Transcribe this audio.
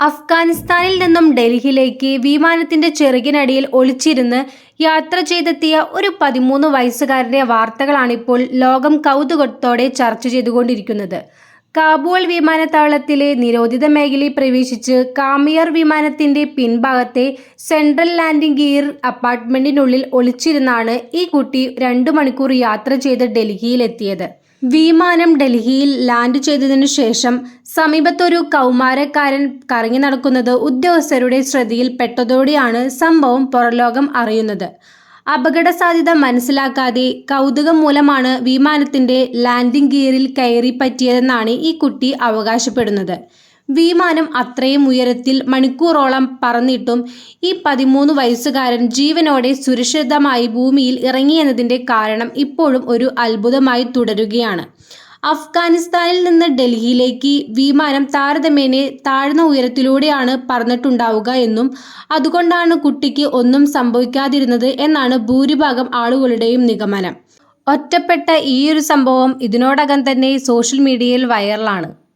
അഫ്ഗാനിസ്ഥാനിൽ നിന്നും ഡൽഹിയിലേക്ക് വിമാനത്തിന്റെ ചെറുകിനടിയിൽ ഒളിച്ചിരുന്ന് യാത്ര ചെയ്തെത്തിയ ഒരു പതിമൂന്ന് വയസ്സുകാരന്റെ വാർത്തകളാണിപ്പോൾ ലോകം കൗതുകത്തോടെ ചർച്ച ചെയ്തുകൊണ്ടിരിക്കുന്നത്. കാബൂൾ വിമാനത്താവളത്തിലെ നിരോധിത മേഖലയിൽ പ്രവേശിച്ച് കാമിയർ വിമാനത്തിന്റെ പിൻഭാഗത്തെ സെൻട്രൽ ലാൻഡിംഗ് ഗിയർ അപ്പാർട്ട്മെന്റിനുള്ളിൽ ഒളിച്ചിരുന്നാണ് ഈ കുട്ടി രണ്ടു മണിക്കൂർ യാത്ര ചെയ്ത് ഡൽഹിയിലെത്തിയത്. വിമാനം ഡൽഹിയിൽ ലാൻഡ് ചെയ്തതിനു ശേഷം സമീപത്തൊരു കൗമാരക്കാരൻ കറങ്ങി നടക്കുന്നത് ഉദ്യോഗസ്ഥരുടെ ശ്രദ്ധയിൽപ്പെട്ടതോടെയാണ് സംഭവം പുറലോകം അറിയുന്നത്. അപകട സാധ്യത മനസ്സിലാക്കാതെ കൗതുകം മൂലമാണ് വിമാനത്തിന്റെ ലാൻഡിംഗ് ഗിയറിൽ കയറി പറ്റിയതെന്നാണ് ഈ കുട്ടി അവകാശപ്പെടുന്നത്. വിമാനം അത്രയും ഉയരത്തിൽ മണിക്കൂറോളം പറന്നിട്ടും ഈ പതിമൂന്ന് വയസ്സുകാരൻ ജീവനോടെ സുരക്ഷിതമായി ഭൂമിയിൽ ഇറങ്ങിയെന്നതിന്റെ കാരണം ഇപ്പോഴും ഒരു അത്ഭുതമായി തുടരുകയാണ്. അഫ്ഗാനിസ്ഥാനിൽ നിന്ന് ഡൽഹിയിലേക്ക് വിമാനം താരതമ്യേന താഴ്ന്ന ഉയരത്തിലൂടെയാണ് പറന്നിട്ടുണ്ടാവുക എന്നും അതുകൊണ്ടാണ് കുട്ടിക്ക് ഒന്നും സംഭവിക്കാതിരുന്നത് എന്നാണ് ഭൂരിഭാഗം ആളുകളുടെയും നിഗമനം. ഒറ്റപ്പെട്ട ഈയൊരു സംഭവം ഇതിനോടകം തന്നെ സോഷ്യൽ മീഡിയയിൽ വൈറലാണ്.